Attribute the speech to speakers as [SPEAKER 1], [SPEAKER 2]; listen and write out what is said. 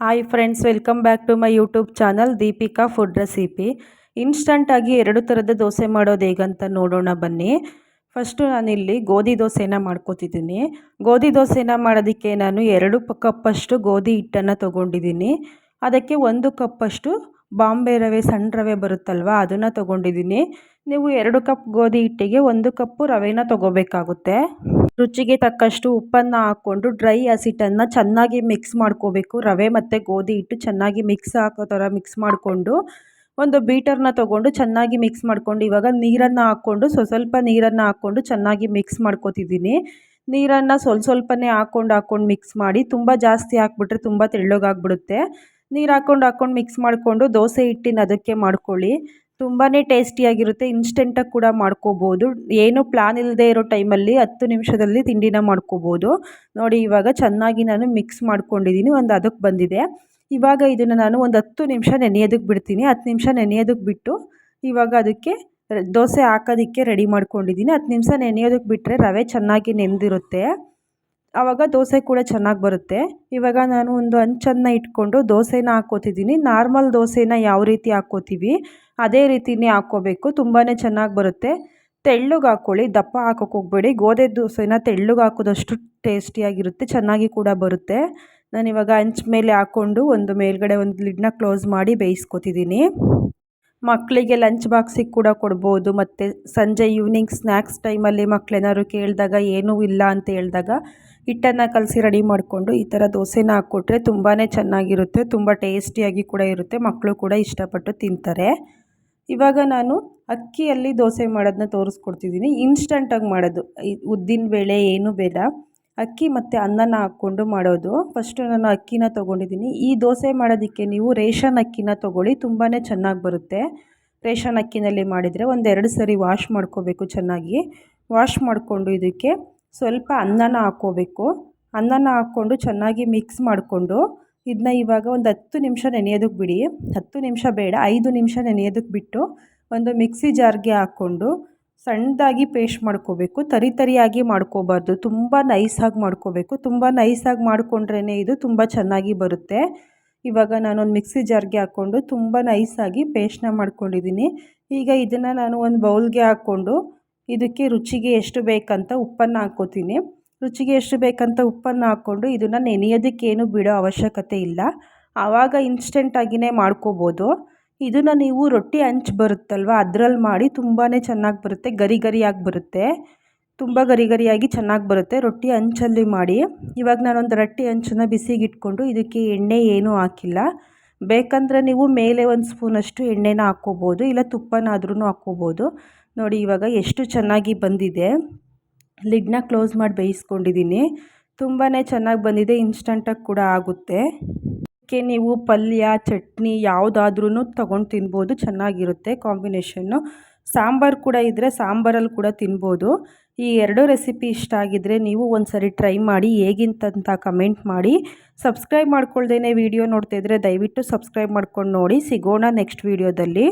[SPEAKER 1] Hi friends welcome back to my YouTube channel Deepika food recipe ಇನ್ಸ್ಟಂಟಾಗಿ ಎರಡು ಥರದ ದೋಸೆ ಮಾಡೋದು ಹೇಗಂತ ನೋಡೋಣ ಬನ್ನಿ. ಫಸ್ಟು ನಾನಿಲ್ಲಿ ಗೋಧಿ ದೋಸೆನ ಮಾಡ್ಕೋತಿದ್ದೀನಿ. ಗೋಧಿ ದೋಸೆನ ಮಾಡೋದಕ್ಕೆ ನಾನು ಎರಡು ಕಪ್ಪಷ್ಟು ಗೋಧಿ ಹಿಟ್ಟನ್ನು ತೊಗೊಂಡಿದ್ದೀನಿ. ಅದಕ್ಕೆ ಒಂದು ಕಪ್ಪಷ್ಟು ಬಾಂಬೆ ರವೆ, ಸಣ್ಣ ರವೆ ಬರುತ್ತಲ್ವ, ಅದನ್ನು ತೊಗೊಂಡಿದ್ದೀನಿ. ನೀವು ಎರಡು ಕಪ್ ಗೋಧಿ ಹಿಟ್ಟಿಗೆ ಒಂದು ಕಪ್ಪು ರವೆನ ತೊಗೋಬೇಕಾಗುತ್ತೆ. ರುಚಿಗೆ ತಕ್ಕಷ್ಟು ಉಪ್ಪನ್ನು ಹಾಕ್ಕೊಂಡು ಡ್ರೈ ಹಸಿಟ್ಟನ್ನು ಚೆನ್ನಾಗಿ ಮಿಕ್ಸ್ ಮಾಡ್ಕೋಬೇಕು. ರವೆ ಮತ್ತು ಗೋಧಿ ಹಿಟ್ಟು ಚೆನ್ನಾಗಿ ಮಿಕ್ಸ್ ಹಾಕೋ ಥರ ಮಿಕ್ಸ್ ಮಾಡಿಕೊಂಡು ಒಂದು ಬೀಟರ್ನ ತೊಗೊಂಡು ಚೆನ್ನಾಗಿ ಮಿಕ್ಸ್ ಮಾಡ್ಕೊಂಡು ಇವಾಗ ನೀರನ್ನು ಹಾಕ್ಕೊಂಡು ಸ್ವ ಸ್ವಲ್ಪ ನೀರನ್ನು ಹಾಕ್ಕೊಂಡು ಚೆನ್ನಾಗಿ ಮಿಕ್ಸ್ ಮಾಡ್ಕೋತಿದ್ದೀನಿ. ನೀರನ್ನು ಸ್ವಲ್ಪ ಸ್ವಲ್ಪನೇ ಹಾಕ್ಕೊಂಡು ಹಾಕ್ಕೊಂಡು ಮಿಕ್ಸ್ ಮಾಡಿ ತುಂಬ ಜಾಸ್ತಿ ಹಾಕ್ಬಿಟ್ರೆ ತುಂಬ ತೆಳ್ಳಗಾಗ್ಬಿಡುತ್ತೆ. ನೀರು ಹಾಕ್ಕೊಂಡು ಹಾಕ್ಕೊಂಡು ಮಿಕ್ಸ್ ಮಾಡಿಕೊಂಡು ದೋಸೆ ಹಿಟ್ಟಿನ ಅದಕ್ಕೆ ಮಾಡ್ಕೊಳ್ಳಿ. ತುಂಬಾ ಟೇಸ್ಟಿಯಾಗಿರುತ್ತೆ ಇನ್ಸ್ಟೆಂಟಾಗಿ ಕೂಡ ಮಾಡ್ಕೋಬೋದು. ಏನು ಪ್ಲ್ಯಾನ್ ಇಲ್ಲದೆ ಇರೋ ಟೈಮಲ್ಲಿ ಹತ್ತು ನಿಮಿಷದಲ್ಲಿ ತಿಂಡಿನ ಮಾಡ್ಕೋಬೋದು. ನೋಡಿ, ಇವಾಗ ಚೆನ್ನಾಗಿ ನಾನು ಮಿಕ್ಸ್ ಮಾಡ್ಕೊಂಡಿದ್ದೀನಿ ಒಂದು ಅದಕ್ಕೆ ಬಂದಿದೆ. ಇವಾಗ ಇದನ್ನು ನಾನು ಒಂದು ಹತ್ತು ನಿಮಿಷ ನೆನೆಯೋದಕ್ಕೆ ಬಿಡ್ತೀನಿ. ಹತ್ತು ನಿಮಿಷ ನೆನೆಯೋದಕ್ಕೆ ಬಿಟ್ಟು ಇವಾಗ ಅದಕ್ಕೆ ದೋಸೆ ಹಾಕೋದಕ್ಕೆ ರೆಡಿ ಮಾಡ್ಕೊಂಡಿದ್ದೀನಿ ಹತ್ತು ನಿಮಿಷ ನೆನೆಯೋದಕ್ಕೆ ಬಿಟ್ಟರೆ ರವೆ ಚೆನ್ನಾಗಿ ನೆಂದಿರುತ್ತೆ. ಆವಾಗ ದೋಸೆ ಕೂಡ ಚೆನ್ನಾಗಿ ಬರುತ್ತೆ. ಇವಾಗ ನಾನು ಒಂದು ಹಂಚನ್ನು ಇಟ್ಕೊಂಡು ದೋಸೆನ ಹಾಕ್ಕೋತಿದ್ದೀನಿ ನಾರ್ಮಲ್ ದೋಸೆನ ಯಾವ ರೀತಿ ಹಾಕ್ಕೋತೀವಿ, ಅದೇ ರೀತಿನೇ ಹಾಕ್ಕೋಬೇಕು. ತುಂಬಾ ಚೆನ್ನಾಗಿ ಬರುತ್ತೆ. ತೆಳ್ಳಗೆ ಹಾಕ್ಕೊಳ್ಳಿ, ದಪ್ಪ ಹಾಕೋಕೆ ಹೋಗಬೇಡಿ. ಗೋಧಿ ದೋಸೆನ ತೆಳ್ಳಗೆ ಹಾಕೋದಷ್ಟು ಟೇಸ್ಟಿಯಾಗಿರುತ್ತೆ, ಚೆನ್ನಾಗಿ ಕೂಡ ಬರುತ್ತೆ. ನಾನಿವಾಗ ಹಂಚ್ ಮೇಲೆ ಹಾಕ್ಕೊಂಡು ಒಂದು ಮೇಲ್ಗಡೆ ಒಂದು ಲಿಡ್ನ ಕ್ಲೋಸ್ ಮಾಡಿ ಬೇಯಿಸ್ಕೊತಿದ್ದೀನಿ ಮಕ್ಕಳಿಗೆ ಲಂಚ್ ಬಾಕ್ಸಿಗೆ ಕೂಡ ಕೊಡ್ಬೋದು. ಮತ್ತು ಸಂಜೆ ಈವ್ನಿಂಗ್ ಸ್ನ್ಯಾಕ್ಸ್ ಟೈಮಲ್ಲಿ ಮಕ್ಕಳೇನಾದ್ರು ಕೇಳಿದಾಗ, ಏನೂ ಇಲ್ಲ ಅಂತ ಹೇಳಿದಾಗ ಹಿಟ್ಟನ್ನು ಕಲಸಿ ರೆಡಿ ಮಾಡಿಕೊಂಡು ಈ ಥರ ದೋಸೆನ ಹಾಕ್ಕೊಟ್ರೆ ತುಂಬಾ ಚೆನ್ನಾಗಿರುತ್ತೆ, ತುಂಬ ಟೇಸ್ಟಿಯಾಗಿ ಕೂಡ ಇರುತ್ತೆ ಮಕ್ಕಳು ಕೂಡ ಇಷ್ಟಪಟ್ಟು ತಿಂತಾರೆ. ಇವಾಗ ನಾನು ಅಕ್ಕಿಯಲ್ಲಿ ದೋಸೆ ಮಾಡೋದನ್ನ ತೋರಿಸ್ಕೊಡ್ತಿದ್ದೀನಿ ಇನ್ಸ್ಟಂಟಾಗಿ ಮಾಡೋದು. ಉದ್ದಿನ ಬೇಳೆ ಏನೂ ಬೇಡ. ಅಕ್ಕಿ ಮತ್ತು ಅನ್ನನ ಹಾಕ್ಕೊಂಡು ಮಾಡೋದು. ಫಸ್ಟು ನಾನು ಅಕ್ಕಿನ ತೊಗೊಂಡಿದ್ದೀನಿ ಈ ದೋಸೆ ಮಾಡೋದಕ್ಕೆ ನೀವು ರೇಷನ್ ಅಕ್ಕಿನ ತೊಗೊಳ್ಳಿ ತುಂಬಾ ಚೆನ್ನಾಗಿ ಬರುತ್ತೆ. ರೇಷನ್ ಅಕ್ಕಿನಲ್ಲಿ ಮಾಡಿದರೆ ಒಂದೆರಡು ಸರಿ ವಾಶ್ ಮಾಡ್ಕೋಬೇಕು ಚೆನ್ನಾಗಿ. ವಾಶ್ ಮಾಡಿಕೊಂಡು ಇದಕ್ಕೆ ಸ್ವಲ್ಪ ಅನ್ನನ ಹಾಕ್ಕೋಬೇಕು. ಅನ್ನನ ಹಾಕ್ಕೊಂಡು ಚೆನ್ನಾಗಿ ಮಿಕ್ಸ್ ಮಾಡಿಕೊಂಡು ಇದನ್ನ ಇವಾಗ ಒಂದು ಹತ್ತು ನಿಮಿಷ ನೆನೆಯೋದಕ್ಕೆ ಬಿಡಿ. ಹತ್ತು ನಿಮಿಷ ಬೇಡ, ಐದು ನಿಮಿಷ ನೆನೆಯೋದಕ್ಕೆ ಬಿಟ್ಟು ಒಂದು ಮಿಕ್ಸಿ ಜಾರ್ಗೆ ಹಾಕ್ಕೊಂಡು ಸಣ್ಣದಾಗಿ ಪೇಸ್ಟ್ ಮಾಡ್ಕೋಬೇಕು. ತರಿ ತರಿಯಾಗಿ ಮಾಡ್ಕೋಬಾರ್ದು. ತುಂಬ ನೈಸಾಗಿ ಮಾಡ್ಕೋಬೇಕು. ತುಂಬ ನೈಸಾಗಿ ಮಾಡಿಕೊಂಡ್ರೇ ಇದು ತುಂಬ ಚೆನ್ನಾಗಿ ಬರುತ್ತೆ. ಇವಾಗ ನಾನೊಂದು ಮಿಕ್ಸಿ ಜಾರ್ಗೆ ಹಾಕ್ಕೊಂಡು ತುಂಬ ನೈಸಾಗಿ ಪೇಸ್ಟ್ನ ಮಾಡ್ಕೊಂಡಿದ್ದೀನಿ ಈಗ ಇದನ್ನು ನಾನು ಒಂದು ಬೌಲ್ಗೆ ಹಾಕ್ಕೊಂಡು ಇದಕ್ಕೆ ರುಚಿಗೆ ಎಷ್ಟು ಬೇಕಂತ ಉಪ್ಪನ್ನು ಹಾಕ್ಕೋತೀನಿ. ರುಚಿಗೆ ಎಷ್ಟು ಬೇಕಂತ ಉಪ್ಪನ್ನು ಹಾಕ್ಕೊಂಡು ಇದನ್ನು ನೆನೆಯೋದಕ್ಕೇನು ಬಿಡೋ ಅವಶ್ಯಕತೆ ಇಲ್ಲ. ಆವಾಗ ಇನ್ಸ್ಟೆಂಟಾಗಿಯೇ ಮಾಡ್ಕೋಬೋದು. ಇದನ್ನು ನೀವು ರೊಟ್ಟಿ ಹಂಚು ಬರುತ್ತಲ್ವ ಅದರಲ್ಲಿ ಮಾಡಿ ತುಂಬಾ ಚೆನ್ನಾಗಿ ಬರುತ್ತೆ, ಗರಿ ಗರಿಯಾಗಿ ಬರುತ್ತೆ. ತುಂಬ ಗರಿ ಗರಿಯಾಗಿ ಚೆನ್ನಾಗಿ ಬರುತ್ತೆ. ರೊಟ್ಟಿ ಹಂಚಲ್ಲಿ ಮಾಡಿ. ಇವಾಗ ನಾನೊಂದು ರೊಟ್ಟಿ ಹಂಚನ್ನು ಬಿಸಿಗೆ ಇಟ್ಕೊಂಡು ಇದಕ್ಕೆ ಎಣ್ಣೆ ಏನೂ ಹಾಕಿಲ್ಲ. ಬೇಕಂದರೆ ನೀವು ಮೇಲೆ ಒಂದು ಸ್ಪೂನಷ್ಟು ಎಣ್ಣೆನ ಹಾಕ್ಕೋಬೋದು, ಇಲ್ಲ ತುಪ್ಪನಾದ್ರೂ ಹಾಕ್ಕೋಬೋದು. ನೋಡಿ, ಇವಾಗ ಎಷ್ಟು ಚೆನ್ನಾಗಿ ಬಂದಿದೆ. ಲಿಡ್ನ ಕ್ಲೋಸ್ ಮಾಡಿ ಬೇಯಿಸ್ಕೊಂಡಿದ್ದೀನಿ. ತುಂಬಾ ಚೆನ್ನಾಗಿ ಬಂದಿದೆ, ಇನ್ಸ್ಟಂಟಾಗಿ ಕೂಡ ಆಗುತ್ತೆ. ಅದಕ್ಕೆ ನೀವು ಪಲ್ಯ, ಚಟ್ನಿ ಯಾವುದಾದ್ರೂ ತೊಗೊಂಡು ತಿನ್ಬೋದು, ಚೆನ್ನಾಗಿರುತ್ತೆ ಕಾಂಬಿನೇಷನ್ನು. ಸಾಂಬಾರು ಕೂಡ ಇದ್ದರೆ ಸಾಂಬಾರಲ್ಲಿ ಕೂಡ ತಿನ್ಬೋದು. ಈ ಎರಡು ರೆಸಿಪಿ ಇಷ್ಟ ಆಗಿದ್ದರೆ ನೀವು ಒಂದು ಸರಿ ಟ್ರೈ ಮಾಡಿ ಹೇಗಿಂತಂತ ಕಮೆಂಟ್ ಮಾಡಿ. ಸಬ್ಸ್ಕ್ರೈಬ್ ಮಾಡ್ಕೊಳ್ದೇ ನೋಡ್ತಾ ನೋಡ್ತಾಯಿದ್ರೆ ದಯವಿಟ್ಟು ಸಬ್ಸ್ಕ್ರೈಬ್ ಮಾಡ್ಕೊಂಡು ನೋಡಿ. ಸಿಗೋಣ ನೆಕ್ಸ್ಟ್ ವೀಡಿಯೋದಲ್ಲಿ.